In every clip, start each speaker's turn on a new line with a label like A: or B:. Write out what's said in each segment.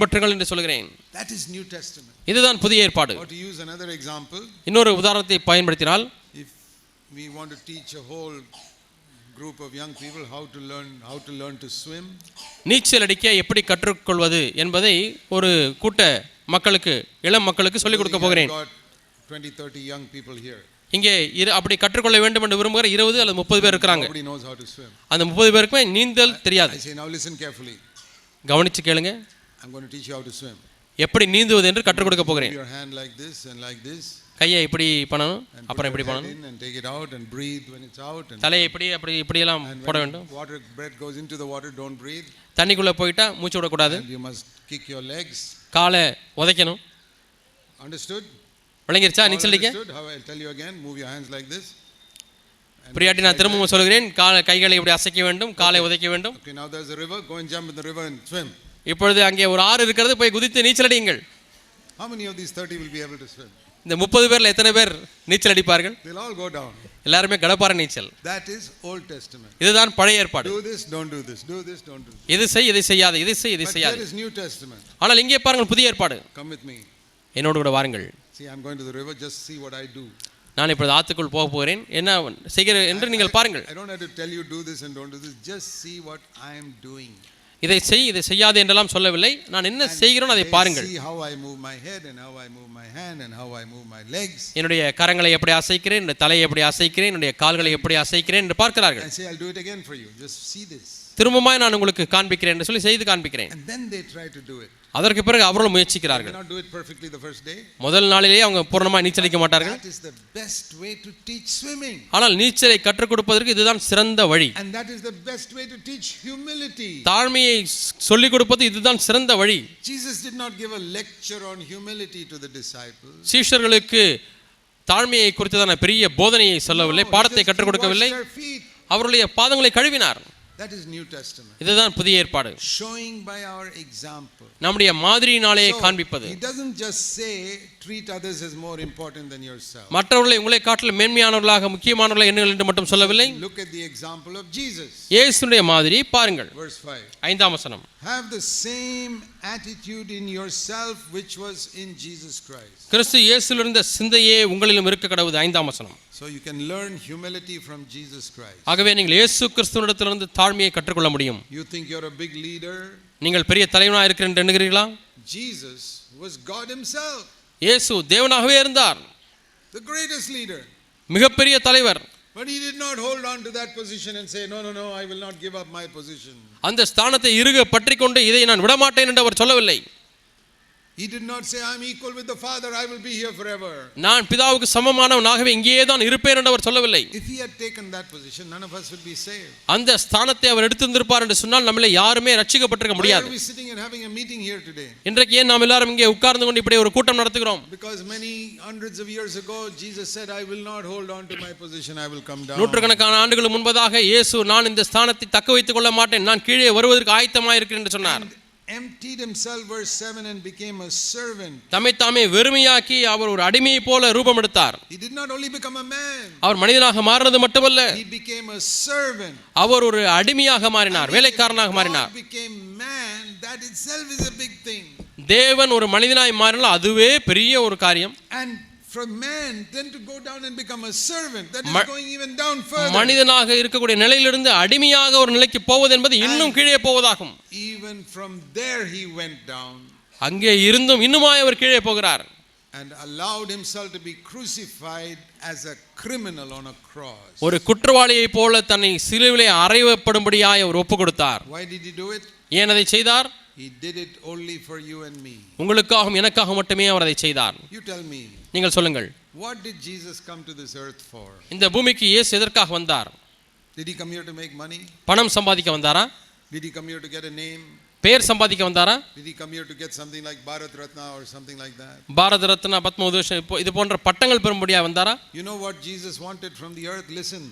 A: பின்பற்றுங்கள் என்று சொல்கிறேன்
B: That is New Testament.
A: இதுதான் புதிய ஏற்பாடு
B: Or to use another example,
A: இன்னொரு உதாரணத்தை பயன்படுத்தினால்
B: if we want to teach a whole group of young people how to learn how to learn to swim,
A: நீச்சல் அடிக்க எப்படி கற்றுக்கொள்வது என்பதை ஒரு கூட்ட மக்களுக்கு இளம் மக்களுக்கு சொல்லிக் கொடுக்க போகிறேன்
B: I've got 20, 30 young people here.
A: இங்கே இரு அப்படி கற்றுக்கொள்ள வேண்டும் என்று விரும்புகிற இருபது அல்லது முப்பது பேர் இருக்கிறாங்க. அந்த முப்பது பேருக்குமே நீந்தல் தெரியாது. கவனிச்சு கேளுங்க
B: I'm going to teach you how to swim.
A: எப்படி நீந்துவது என்று கற்றுக் கொடுக்க போகிறேன்
B: your hand like this and like this.
A: கையை இப்படி பண்ணணும் அப்புறம் இப்படி பண்ணணும்
B: in and take it out and breathe when it's out. And,
A: தலையை இப்படி அப்படி இப்படியெல்லாம்
B: and
A: போட வேண்டும்
B: water breath goes into the water, don't breathe.
A: தண்ணிக்குள்ளே போயிட்டா மூச்சு விடக்கூடாது
B: And you must kick your legs.
A: காலை உதைக்கணும்
B: Understood?
A: விளங்கிருச்சா நீச்சல் அடிக்க
B: understood? How I'll tell you again. Move your hands like this. And
A: பிரியாட்டி நான் திரும்பவும் சொல்கிறேன் கால கைகளை இப்படி அசைக்க வேண்டும் காலை உதைக்க வேண்டும்
B: Okay, now there's a river. Go and jump in the river and swim.
A: இப்பொழுது அங்கே ஒரு ஆறு இருக்கிறது போய் குதித்து நீச்சல் அடியுங்கள்
B: How many of these 30 will be able to swim?
A: இந்த முப்பது பேர்ல எத்தனை பேர் நீச்சல் அடிப்பார்கள்
B: They'll all go down.
A: எல்லாருமே கடப்பார நீச்சல்
B: That is Old Testament.
A: இதுதான் பழைய ஏற்பாடு
B: Do this, don't do this. Do this, don't do this.
A: இது செய் இதை செய்யாது இது செய் இதை செய்யாது
B: here is New Testament.
A: ஆனால் இங்கே பாருங்கள் புதிய ஏற்பாடு
B: Come with me.
A: என்னோடு கூட வாருங்கள்
B: See, I'm going to the river. Just see what I do.
A: நான் இப்பொழுது ஆத்துக்குள் போக போகிறேன் என்ன செய்கிற என்று நீங்கள் பாருங்கள்
B: I don't have to tell you do this and don't do this. Just see what I am doing.
A: இதை செய் இதை செய்யாது என்றெல்லாம் சொல்லவில்லை. நான் என்ன செய்கிறோம் அதை பாருங்கள். என்னுடைய கரங்களை எப்படி அசைக்கிறேன் என்னுடைய தலையை எப்படி அசைக்கிறேன் என்னுடைய கால்களை எப்படி அசைக்கிறேன் என்று பார்க்கிறார்கள். திரும்பமாய் நான் உங்களுக்கு காண்பிக்கிறேன் என்று சொல்லி செய்து காண்பிக்கிறேன். அதற்கு பிறகு அவர்களும் முயற்சிக்கிறார்கள். முதல் நாளிலேயே அவங்க பூர்ணமாய் நீச்சலிக்க மாட்டார்கள். ஆனால் நீச்சலை கற்றுக் கொடுப்பதற்கு இதுதான் சிறந்த வழி. தாழ்மையை சொல்லிக் கொடுப்பது இதுதான் சிறந்த வழி. சீஷர்களுக்கு தாழ்மையை குறித்ததான பெரிய போதனையை சொல்லவில்லை பாடத்தை கற்றுக் கொடுக்கவில்லை. அவருடைய பாதங்களை கழுவினார்
B: That is New Testament.
A: இதுதான் புதிய ஏற்பாடு
B: Showing by our example.
A: நம்முடைய மாதிரியினாலே காண்பிப்பது
B: he doesn't just say treat others as more important than yourself.
A: மற்றவர்களை உங்களை காட்டிலும் மேன்மையானவர்களாக முக்கியமானவர்களை எண்ணுங்கள் என்று மட்டும் சொல்லவில்லை
B: Look at the example of Jesus.
A: இயேசுடைய மாதிரி பாருங்கள்
B: Verse 5.
A: ஐந்தாம் வசனம்
B: Have the same attitude in yourself which was in Jesus Christ.
A: கிறிஸ்து இயேசுவில் இருந்த சிந்தையே உங்களிலும் இருக்க கடவுது ஐந்தாம் வசனம்
B: So you can learn humility from Jesus Christ.
A: ஆகவே நீங்கள் இயேசு கிறிஸ்துவனிடத்திலிருந்து தாழ்மையை கற்றுக்கொள்ள முடியும்
B: You think you're a big leader?
A: நீங்கள் பெரிய தலைவனாக இருக்கிறேன் என்று எண்ணுகிறீர்களா
B: Jesus was God Himself,
A: இயேசு தேவனாகவே இருந்தார்
B: the greatest leader.
A: மிகப்பெரிய தலைவர்
B: But He did not hold on to that position and say, No, no, no, I will not give up my position.
A: அந்த ஸ்தானத்தை இறுக பற்றி கொண்டு இதை நான் விடமாட்டேன் என்று அவர் சொல்லவில்லை
B: He did not say, I'm equal with the Father, I will be here forever.
A: நான் பிதாவுக்கு சமமானவனாகவே இங்கேயே தான் இருப்பேன் என்று அவர் சொல்லவில்லை
B: If He had taken that position, none of us would be saved.
A: அந்த ஸ்தானத்தை அவர் எடுத்திருந்திருப்பார் என்று சொன்னால் நம்மள யாருமே ரட்சிக்கப்பட்டிருக்க
B: Why
A: முடியாது
B: are we sitting and having a meeting here today?
A: இன்றைக்கு ஏன் நாம் எல்லாரும் இங்கே உட்கார்ந்து கொண்டு இப்படி ஒரு கூட்டம் நடத்துகிறோம்
B: Because many hundreds of years ago, Jesus said, I will not hold on to my position, I will come down.
A: நூற்றுக்கணக்கான ஆண்டுகள் முன்பதாக இயேசு நான் இந்த ஸ்தானத்தை தக்க வைத்துக் கொள்ள மாட்டேன் நான் கீழே வருவதற்கு ஆயத்தமாக இருக்கிறேன் என்று சொன்னார்
B: emptied himself, verse 7, and became a servant.
A: தம்மை தாமே வெறுமையாக்கி அவர் ஒரு அடிமையை போல ரூபம் எடுத்தார்
B: He did not only become a man,
A: அவர் மனிதனாக மாறினது மட்டுமல்ல
B: he became a servant.
A: அவர் ஒரு அடிமையாக மாறினார் வேலைக்காரனாக மாறினார்
B: became man, that itself is a big thing.
A: தேவன் ஒரு மனிதனாய் மாறினால் அதுவே பெரிய ஒரு காரியம்
B: And from man, then to go down and become a servant, that is
A: Ma-
B: going even down further.
A: மனிதனாக இருக்கக்கூடிய நிலையிலிருந்து அடிமையாக ஒரு நிலைக்கு போவது என்பது இன்னும் கீழே போவதாகும்
B: Even from there, he went down
A: அங்கே இருந்தும் இன்னுமாய் அவர் கீழே போகிறார்
B: and allowed himself to be crucified as a criminal on a cross.
A: ஒரு குற்றவாளியைப் போல தன்னை சிலுவிலே அறையப்படும்படியாய் அவர் ஒப்பு கொடுத்தார்
B: Why did he do it?
A: ஏன் அதை செய்தார்
B: He did it only for you and me.
A: உங்களுக்காகவும் எனக்காக மட்டுமே அவர் அதை செய்தார்
B: You tell me,
A: நீங்கள் சொல்லுங்கள்
B: what did Jesus come to this earth for?
A: இந்த பூமிக்கு இயேசு எதற்காக வந்தார்
B: Did he come here to make money?
A: பணம் சம்பாதிக்க வந்தாரா
B: Did he come here to get a name?
A: பெயர் சம்பாதிக்க வந்தாரா
B: Did he come here to get something like Bharat Ratna or something like that?
A: Bharat Ratna Padma Vibhushan இது போன்ற பட்டங்கள் பெறும்படியா வந்தாரா
B: You know what Jesus wanted from the earth? Listen,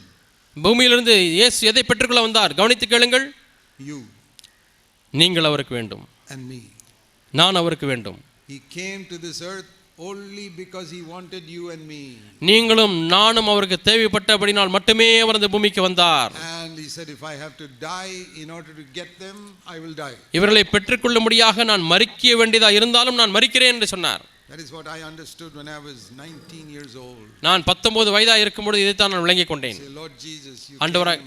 A: பூமியிலிருந்து இயேசு எதை பெற்றுக்கொள்ள வந்தார் கவனித்து கேளுங்கள்
B: you
A: நீங்கள் அவருக்கு வேண்டும்
B: and me.
A: நான் அவருக்கு வேண்டும்
B: He came to this earth only because he wanted you and me.
A: நீங்களும் நானும் அவருக்கு தேவைப்பட்டபடினால் மட்டுமே அவர் இந்த பூமிக்கு வந்தார்
B: And he said, If I have to die in order to get them, I will die.
A: இவர்களை பெற்றுக்கொள்ளும்படியாக நான் மறிக்க வேண்டியதா இருந்தாலும் நான் மறிக்கிறேன் என்று சொன்னார்
B: That is what I understood when I was 19 years old.
A: நான் பத்தொன்பது வயதா இருக்கும்பொழுது இதைத்தான் நான் விளங்கிக் கொண்டேன்
B: Lord Jesus, you
A: ஆண்டவராய்-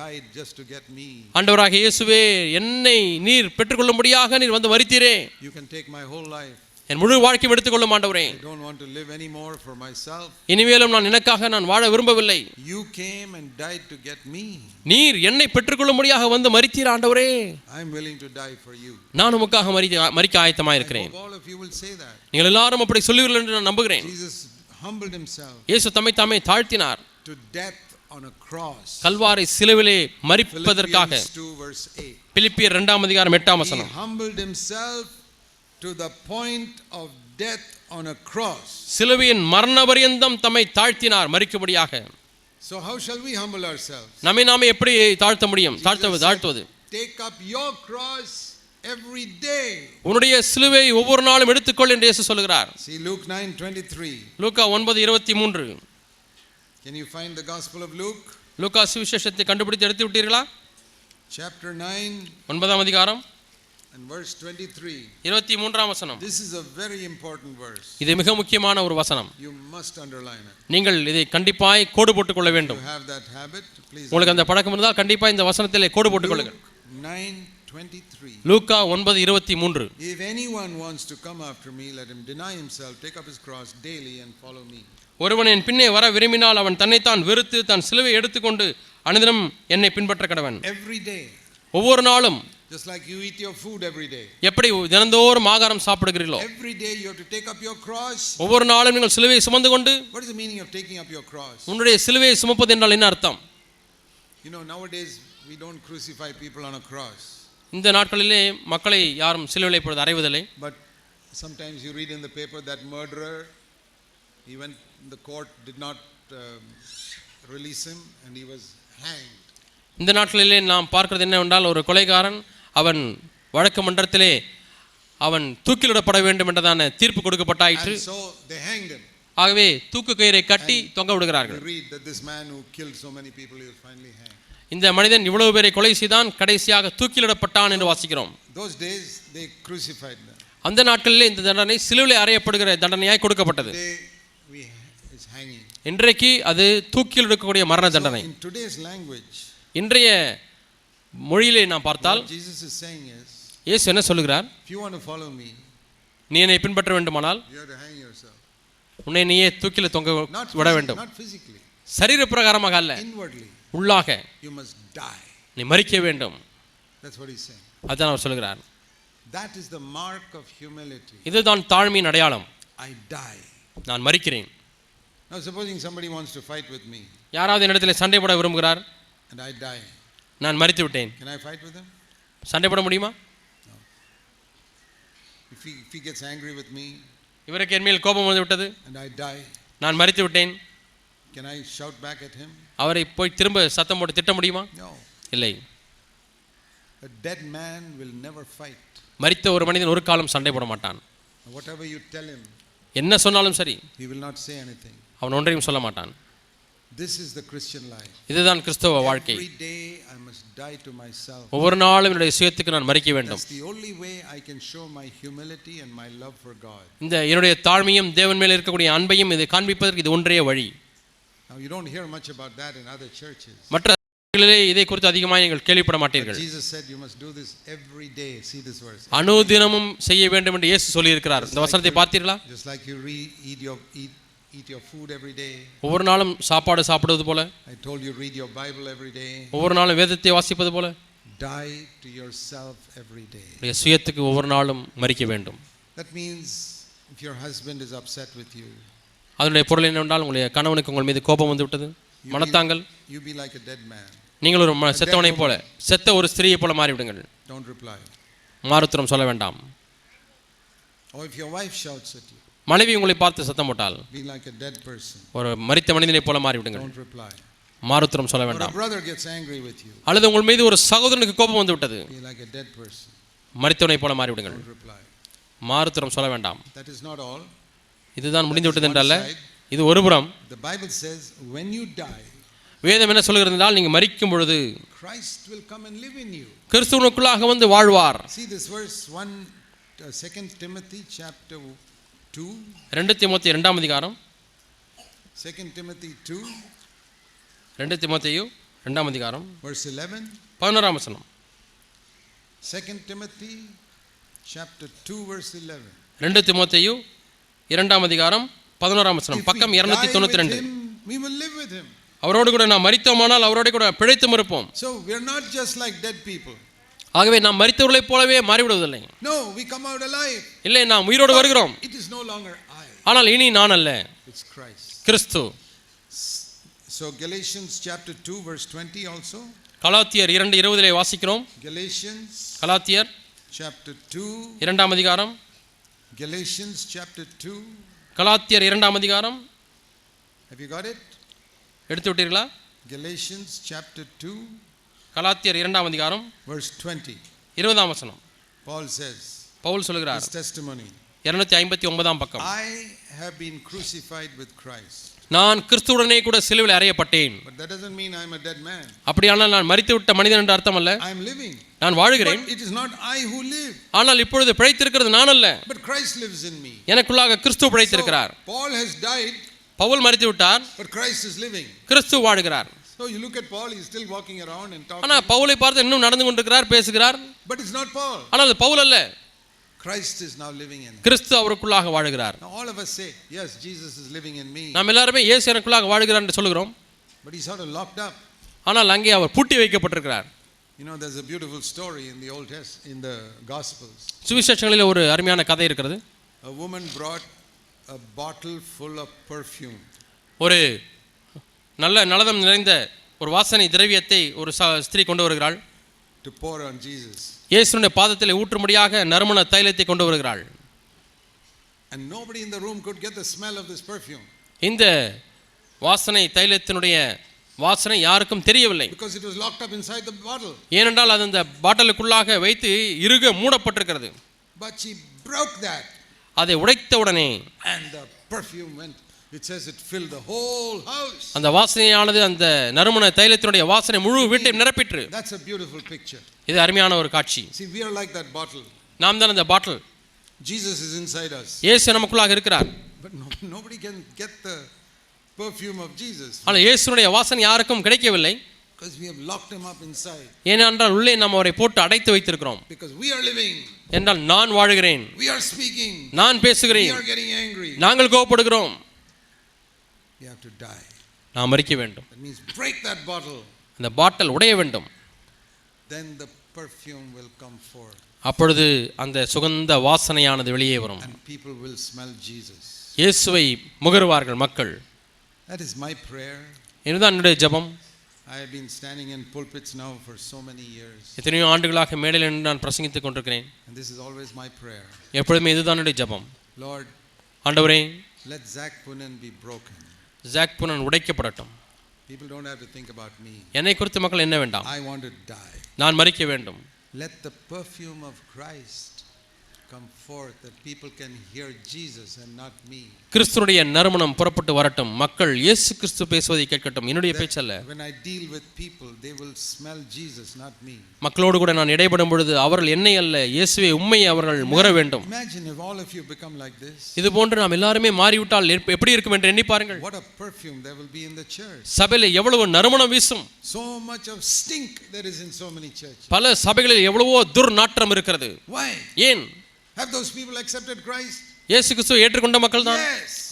B: died just to get me.
A: ஆண்டவராக இயேசுவே என்னை நீர் பெற்றுக்கொள்ளும்படியாக நீர் வந்து மறித்தீரே
B: You can take my whole life.
A: என் முழு வாழ்க்கையும் எடுத்துக்கொள்ளும் ஆண்டவரே
B: I don't want to live anymore for myself.
A: இனிமேலும் நான் எனக்காக நான் வாழ விரும்பவில்லை
B: You came and died to get me.
A: நீர் என்னை பெற்றுக்கொள்ளும்படியாக வந்து மறித்தீர் ஆண்டவரே
B: I'm willing to die for you.
A: நான் உமக்காக மறிக்க மறிக்க ஆயத்தமாக
B: I
A: இருக்கிறேன்
B: all of you will say that.
A: நீங்கள் எல்லாரும் அப்படி சொல்லுவீர்கள் என்று நான் நம்புகிறேன்
B: Jesus humbled himself
A: இயேசு தம்மை தாமே தாழ்த்தினார்
B: to death.
A: கல்வாரை சிலுவிலே மறிப்பதற்காக
B: Philippians 2 verse 8.
A: பிலிப்பியர் இரண்டாம் அதிகாரம் எட்டாம் வசனம்
B: humbled himself to the point of death on a cross.
A: சிலுவையின் மரண பரியந்தம் தம்மை தாழ்த்தினார் மறிக்கும்படியாக
B: So how shall we humble ourselves?
A: நம்மை நாமே எப்படி தாழ்த்த முடியும் தாழ்த்துவது தாழ்த்துவது
B: Take up your cross every day.
A: உன்னுடைய சிலுவை ஒவ்வொரு நாளும் எடுத்துக்கொள் என்று இயேசு சொல்கிறார்
B: See Luke 9:23.
A: லூக்கா ஒன்பது இருபத்தி மூன்று
B: Can you find the Gospel of Luke?
A: லூக்கா சுவிசேஷத்தை கண்டுபிடித்து எடுத்து விட்டீர்களா
B: Chapter 9
A: ஒன்பதாம் அதிகாரம்
B: and verse 23.
A: இருபத்தி மூன்றாம் வசனம்
B: This is a very important verse.
A: இது மிக முக்கியமான ஒரு வசனம்
B: You must underline it.
A: நீங்கள் இதை கண்டிப்பாய் கோடு போட்டுக் கொள்ள வேண்டும்
B: you have that habit, please.
A: உங்களுக்கு அந்த பழக்கம் இருந்தால் கண்டிப்பாக இந்த வசனத்திலே கோடு போட்டுக் கொள்ளுங்கள்
B: Luke 9:23.
A: லூக்கா ஒன்பது இருபத்தி மூன்று
B: If anyone wants to come after me, let him deny himself, take up his cross daily and follow me.
A: ஒருவன் என் பின்னே வர விரும்பினால் அவன் தன்னைத்தான் வெறுத்து தன் சிலுவை எடுத்துக்கொண்டு அனுதினம் என்னை பின்பற்ற கடவன்
B: Every day.
A: ஒவ்வொரு நாளும்
B: Just like you eat your food every day.
A: எப்படி தினந்தோறும் ஆகாரம் சாப்பிடுகிறீர்களோ
B: Every day you have to take up your cross.
A: ஒவ்வொரு நாளும் நீங்கள் சிலுவையை சுமந்து கொண்டு
B: What is the meaning of taking up your cross?
A: உன்னுடைய சிலுவையை சுமப்பது என்றால் என்ன அர்த்தம்
B: You know, nowadays we don't crucify people on a cross.
A: இந்த நாட்களிலே மக்களை யாரும் சிலுவையில் இப்பொழுது அறைவதில்லை
B: But sometimes you read in the paper that murderer, he went, the court did not um, release him and he was hanged.
A: இந்த நாட்களிலே நாம் பார்க்கிறது என்னவென்றால் ஒரு கொலைகாரன் அவன் வழக்கு மன்றத்திலே அவன் தூக்கிலிடப்பட வேண்டும் என்றதான தீர்ப்பு கொடுக்கப்பட்டாயிற்று. ஆகவே தூக்கு கயிறை கட்டி தொங்க விடுகிறார்கள். இந்த மனிதன் இவ்வளவு பேரை கொலை செய்தான் கடைசியாக தூக்கிலிடப்பட்டான் என்று வாசிக்கிறோம். அந்த நாட்களிலே இந்த தண்டனை சிலுவிலே அறையப்படுகிற தண்டனையாய் கொடுக்கப்பட்டது
B: Today we is hanging.
A: இன்றைக்கு அது தூக்கில் எடுக்கக்கூடிய மரண தண்டனை இன்றைய மொழியிலே நாம் பார்த்தால் இயேசு என்ன சொல்லுகிறார் நீ என்னை பின்பற்ற வேண்டுமானால். உன்னை நீயே தூக்கில தொங்க விட வேண்டும் சரீர பிரகாரமாக அல்ல. உள்ளாக. நீ மறிக்க வேண்டும். அதுதான் அவர் சொல்லுகிறார். இதுதான் தாழ்மையின் அடையாளம். நான் மறிக்கிறேன்
B: Now, supposing somebody wants to fight with me
A: யாராவது என்னிடத்தில் சண்டை போட விரும்புகிறார்
B: and I die,
A: நான் மறித்து விட்டேன்
B: can I fight with him?
A: சண்டை போட முடியுமா
B: If he, if he gets angry with me
A: இவருக்கு என் மேல் கோபம் வந்து விட்டது
B: and I die,
A: நான் மறித்து விட்டேன்
B: can I shout back at him?
A: அவரை போய் திரும்ப சத்தம் போட்டு திட்ட முடியுமா
B: No.
A: இல்லை
B: A dead man will never fight.
A: மறித்த ஒரு மனிதன் ஒரு காலம் சண்டை போட மாட்டான்
B: Whatever you tell him,
A: என்ன சொன்னாலும் சரி
B: he will not say anything.
A: அவன் ஒன்றையும் சொல்ல மாட்டான்
B: This is the Christian life.
A: இதுதான் கிறிஸ்தவ வாழ்க்கை
B: Every day I must die to myself.
A: ஒவ்வொரு நாளும் என்னுடைய சுயத்துக்கு நான் மறிக்க வேண்டும்
B: That's the only way I can show my humility and my love for God.
A: இந்த என்னுடைய தாழ்மையும் தேவன் மேல் இருக்கக்கூடிய அன்பையும் இதை காண்பிப்பதற்கு இது ஒன்றே வழி
B: Now, you don't hear much about that in other churches.
A: மற்ற இதை குறித்து அதிகமாக நீங்கள் கேள்விப்பட மாட்டீர்கள்
B: Jesus said you must do this every day. See this verse.
A: அனுதினமும் செய்ய வேண்டும் என்று இயேசு சொல்லியிருக்கிறார் இந்த வசனத்தை பார்த்தீர்களா
B: Eat your food every day.
A: ஒவ்வொரு நாளும் சாப்பாடு சாப்பிடுவது போல
B: I told you read your Bible every day.
A: ஒவ்வொரு நாளும் வேதத்தை வாசிப்பது போல
B: Die to yourself every day.
A: உடைய சுயத்துக்கு ஒவ்வொரு நாளும் மறிக்க வேண்டும்
B: That means if your husband is upset with you,
A: அதனுடைய பொருள் என்னவென்றால் உங்களுடைய கணவனுக்கு உங்கள் மீது கோபம் வந்து விட்டது
B: you
A: மனத்தாங்கள்
B: you be like a dead man.
A: நீங்கள் ஒரு ம- செத்தவனைப் போல செத்த ஒரு ஸ்திரீயை போல மாறிவிடுங்கள்
B: Don't reply.
A: மாறுத்திரம் சொல்ல வேண்டாம்
B: Or if your wife shouts at you,
A: மனைவி உங்களை பார்த்து சத்தம் போட்டால். ஒரு மரித்த மனிதனைப் போல மாறிவிடுங்கள். மாறுத்திரம் சொல்ல வேண்டாம் அல்லது உங்கள் மீது ஒரு சகோதரனுக்கு கோபம் வந்து விட்டது. மரித்தவனைப் போல மாறிவிடுங்கள். மாறுத்திரம் சொல்ல வேண்டாம். இதுதான் முடிந்து விட்டது என்றல்ல இது ஒருபுறம் வேதம் என்ன சொல்கிறது என்றால் நீங்கள் மரிக்கும் பொழுது. கிறிஸ்துவனுக்குள்ளாக வந்து வாழ்வார்
B: See this verse 1 uh, 2 Timothy chapter 2
A: ரெண்டு திமுத்தி ரெண்டாம் அதிகாரம்.
B: 2 Timothy 2
A: ரெண்டு திமுத்தையு ரெண்டாம் அதிகாரம்.
B: Verse 11
A: பதினோராம் வசனம்.
B: 2 Timothy chapter 2 verse 11
A: ரெண்டு திமுத்தையு இரண்டாம் அதிகாரம் பதினோராம் வசனம். பக்கம் இருநூத்தி தொண்ணூத்தி ரெண்டு. அவரோடு கூட நாம் மரித்தோமானால் அவரோடு கூட பிழைத்தும் இருப்போம்.
B: So we are not just like dead people.
A: ஆகவே நாம் மரித்தவர்களைப் போலவே மாறிவிடுவதில்லை.
B: No, we come out alive.
A: இல்லை நாம் உயிரோடு வருகிறோம்.
B: It no longer I,
A: ஆனால் இனி நான் அல்ல
B: it's Christ.
A: Kristu
B: So Galatians chapter 2 verse 20 also.
A: கலாத்தியர் இரண்டு இருபதிலே வாசிக்கிறோம்
B: Galatians
A: கலாத்தியர்
B: chapter 2
A: இரண்டாம் அதிகாரம்
B: Galatians chapter 2
A: கலாத்தியர் இரண்டாம் அதிகாரம்
B: Have you got it?
A: எடுத்து விட்டீர்களா
B: Galatians chapter 2
A: கலாத்தியர் இரண்டாம் அதிகாரம்
B: verse 20.
A: இருபதாம் வசனம்
B: Paul says
A: பவுல் சொல்கிறார்
B: his testimony.
A: இருநூத்தி ஐம்பத்தி ஒன்பதாம் பக்கம்
B: I have been crucified with Christ.
A: நான் கிறிஸ்துவுடனே கூட சிலுவில் அறையப்பட்டேன். அப்படியானால் நான் மரித்து விட்ட மனிதன் என்ற அர்த்தம் அல்ல. நான் வாழுகிறேன்
B: But it is not I who live,
A: ஆனால் இப்பொழுது பிழைத்திருக்கிறது நான் அல்ல. எனக்குள்ளாக கிறிஸ்து பிழைத்திருக்கிறார்
B: So, Paul has died,
A: Pavul மரித்து விட்டார்
B: but Christ is living.
A: Kristu வாழுகிறார்
B: So you look at Paul, he's still walking around and talking.
A: ஆனா பவுலை பார்த்து இன்னும் நடந்து கொண்டிருக்கிறார் பேசுகிறார்
B: But it's not Paul.
A: ஆனால் அது பவுல் அல்ல
B: Is now living in him.
A: கிறிஸ்து அவருக்குள்ளாக வாழுகிறார்
B: all of us say, yes, Jesus is living in me.
A: நாம் எல்லாருமே இயேசு எனக்குள்ளாக வாழுகிறார் என்று சொல்லுகிறோம்
B: But he's sort of locked up.
A: ஆனால் அங்கே அவர் பூட்டி வைக்கப்பட்டிருக்கிறார்
B: You know, there's a beautiful story in the Old Test, in the Gospels.
A: சுவிசேஷங்களில் ஒரு அருமையான கதை இருக்கிறது
B: A woman brought a bottle full of perfume.
A: ஒரு நல்ல நலதம் நிறைந்த ஒரு வாசனை திரவியத்தை ஒரு ஸ்திரீ கொண்டு வருகிறாள்
B: to pour on Jesus.
A: இயேசுனுடைய பாதத்தில் ஊற்றும்படியாக நறுமண தைலத்தை கொண்டு வருகிறாள்
B: And nobody in the room could get the smell of this perfume
A: இந்த வாசனை தைலத்தினுடைய வாசனை யாருக்கும் தெரியவில்லை
B: because it was locked up inside the bottle.
A: ஏனென்றால் அது அந்த பாட்டலுக்குள்ளாக வைத்து இறுக மூடப்பட்டிருக்கிறது
B: But she broke that
A: அதை உடைத்தவுடனே
B: and the perfume went. It says it filled the whole house.
A: அந்த வாசனையானது அந்த நறுமண தைலத்தினுடைய வாசனை முழு வீட்டை நிரப்பிற்று
B: That's a beautiful picture.
A: இது அருமையான ஒரு காட்சி
B: See, we are like that bottle.
A: நாம் தான் அந்த பாட்டில்
B: Jesus is inside us.
A: இயேசு நமக்குள்ளாக இருக்கிறார்
B: But no, nobody can get the perfume of Jesus
A: ஆனால் இயேசுனுடைய வாசனை யாருக்கும் கிடைக்கவில்லை
B: because we have locked him up inside.
A: ஏனென்றால் உள்ளே நாம் அவரை போட்டு அடைத்து வைத்திருக்கிறோம்
B: Because we are living,
A: என்றால் நான் வாழுகிறேன்
B: we are speaking,
A: நான்
B: we
A: பேசுகிறேன்
B: are getting angry.
A: நாங்கள் கோபப்படுகிறோம்
B: We have to die.
A: நாம் மறிக்க வேண்டும்
B: That means break that bottle.
A: அந்த பாட்டில் உடைய வேண்டும்
B: Then the perfume will come forth
A: அப்பொழுது அந்த சுகந்த வாசனையானது வெளியே வரும்
B: and people will smell Jesus.
A: இயேசுவை முகருவார்கள் மக்கள்
B: That is my prayer.
A: இதுதான் என்னுடைய ஜெபம்
B: I have been standing in pulpits now for so many years.
A: எத்தனையோ ஆண்டுகளாக மேடையில் நின்று நான் பிரசங்கித்துக் கொண்டிருக்கிறேன்
B: And this is always my prayer.
A: எப்பொழுதுமே இதுதான் என்னுடைய ஜெபம்
B: Lord,
A: ஆண்டவரே
B: let Zach Punan be broken.
A: Zach Punan உடைக்கப்படட்டும்
B: People don't have to think about me.
A: என்னை குறித்து மக்கள் என்ன வேண்டாம்
B: I want to die.
A: நான் மறிக்க வேண்டும்
B: Let the perfume of Christ
A: கிறிஸ்துடைய நறுமணம் புறப்பட்டு வரட்டும் மக்கள் இயேசு கிறிஸ்து பேசுவதை கேட்கட்டும் என்னுடைய பேச்சல்ல
B: when I deal with people, they will smell Jesus, not me.
A: மக்களோடு கூட நான் இடைப்படும் பொழுது அவர்கள் என்னை அல்ல இயேசுவை உண்மையை அவர்கள் முகர வேண்டும்
B: Imagine if all of you become like this.
A: இது போன்று நாம் எல்லாருமே மாறிவிட்டால் எப்ப- எப்படி இருக்கும் என்று எண்ணி பாருங்கள்
B: What a perfume there will be in the church.
A: சபையில் எவ்வளவு நறுமணம் வீசும்
B: So much of stink there is in so many churches.
A: பல சபைகளில் எவ்வளவோ துர்நாற்றம் இருக்கிறது
B: Why?
A: ஏன்
B: Have those people accepted Christ?
A: இயேசு கிறிஸ்துவை ஏற்றுக்கொண்ட மக்கள் தான்.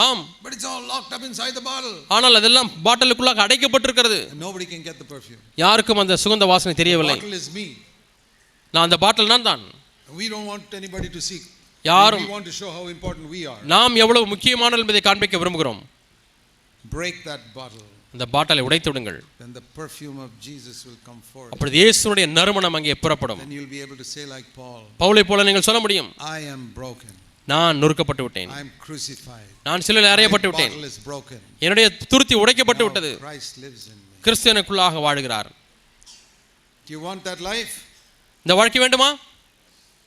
A: ஆம்
B: But it's all locked up inside the bottle.
A: ஆனால் அதெல்லாம் பாட்டிலுக்குள்ளாக அடைக்கப்பட்டிருக்கிறது
B: nobody can get the perfume.
A: யாருக்கும் அந்த சுகந்த வாசனை தெரியவில்லை
B: bottle is me.
A: நான் அந்த பாட்டில் நான் தான்
B: We don't want anybody to see.
A: யாரும்
B: We want to show how important we are.
A: நாம் எவ்வளவு முக்கியமான என்பதை காண்பிக்க விரும்புகிறோம்
B: Break that bottle.
A: அந்த பாட்டிலை உடைத்து விடுங்கள்
B: Then the perfume of Jesus will come forth.
A: அப்பொழுது இயேசுடைய நறுமணம் அங்கே புறப்படும்
B: Then you'll be able to say like Paul,
A: பவுலை போல நீங்கள் சொல்ல முடியும்
B: I am broken.
A: நான் நொறுக்கப்பட்டு விட்டேன்
B: I am crucified.
A: நான் சிலையில்
B: My
A: அறையப்பட்டு விட்டேன். என்னுடைய துருத்தி உடைக்கப்பட்டு விட்டது
B: Christ lives in me.
A: கிறிஸ்து எனக்குள்ளாக வாழுகிறார்
B: Do you want that life?
A: இந்த வாழ்க்கை வேண்டுமா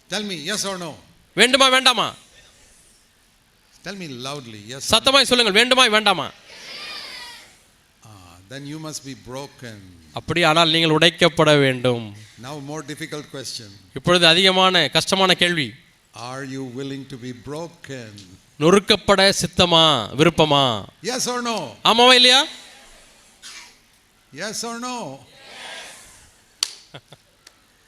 B: Tell me yes or no.
A: வேண்டுமா வேண்டாமா
B: Tell me loudly yes.
A: சத்தமாய் சொல்லுங்கள் வேண்டுமா வேண்டாமா
B: Ah, then you must be broken.
A: அப்படியானால் நீங்கள் உடைக்கப்பட வேண்டும்
B: Now, more difficult question
A: இப்பொழுது அதிகமான கஷ்டமான கேள்வி
B: Are you willing to be broken?
A: நொறுக்கப்பட சித்தமா விருப்பமா
B: Yes or no?
A: ஆமாவா இல்லையா
B: Yes or no?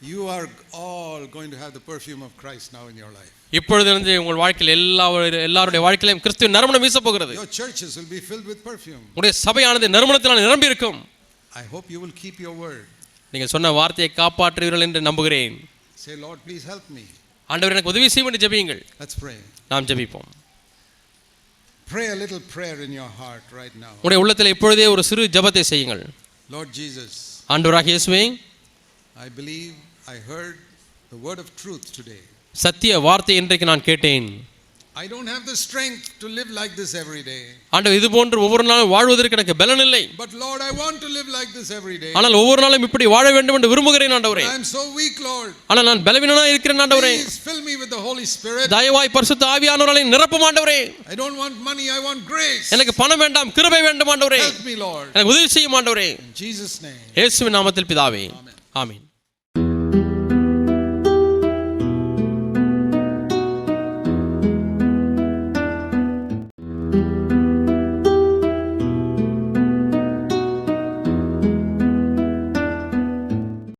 B: You are all going to have the perfume of Christ now in your life.
A: இப்பொழுதிலிருந்து உங்கள் வாழ்க்கையில் எல்லா எல்லாருடைய வாழ்க்கையிலும் கிறிஸ்துவின் நறுமணம் வீச போகிறது
B: Your churches will be filled with perfume.
A: உங்களுடைய சபையானது நறுமணத்தினால் நிரம்பி இருக்கும்
B: I hope you will keep your word.
A: நீங்கள் சொன்ன வார்த்தையை காப்பாற்றுவீர்கள் என்று நம்புகிறேன்
B: Say, Lord, please help me.
A: ஆண்டவர் எனக்கு உதவி செய்யும் என்று ஜெபியுங்கள்
B: Let's pray.
A: நாம் ஜெபிப்போம்
B: Pray a little prayer in your heart right now.
A: உங்களுடைய உள்ளத்தில் இப்பொழுதே ஒரு சிறு ஜெபத்தை செய்யுங்கள்
B: Lord Jesus,
A: ஆண்டவராக இயேசுவே
B: I believe I heard the word of truth today.
A: சத்திய வார்த்தை இன்றைக்கு நான் கேட்டேன்
B: I don't have the strength to live like this every day.
A: ஆண்டவர் இது போன்று ஒவ்வொரு நாளும் வாழ்வதற்கு எனக்கு பலன் இல்லை
B: But Lord, I want to live like this every day.
A: ஆனால் ஒவ்வொரு நாளும் இப்படி வாழ வேண்டும் என்று விரும்புகிறேன் ஆண்டவரே
B: I am so weak, Lord.
A: ஆனால் நான் பலவீனனா இருக்கிறேன் ஆண்டவரே
B: Please fill me with the Holy Spirit.
A: தயவாய் பரிசுத்த ஆவியானவர்களை நிரப்பும் ஆண்டவரே
B: I don't want money, I want grace.
A: எனக்கு பணம் வேண்டாம் கிருபை வேண்டும் ஆண்டவரே
B: Help me, Lord.
A: எனக்கு உதவி செய்யும் ஆண்டவரே
B: Jesus' name.
A: இயேசுவின் நாமத்தில் பிதாவே
B: Amen.
A: ஆமென்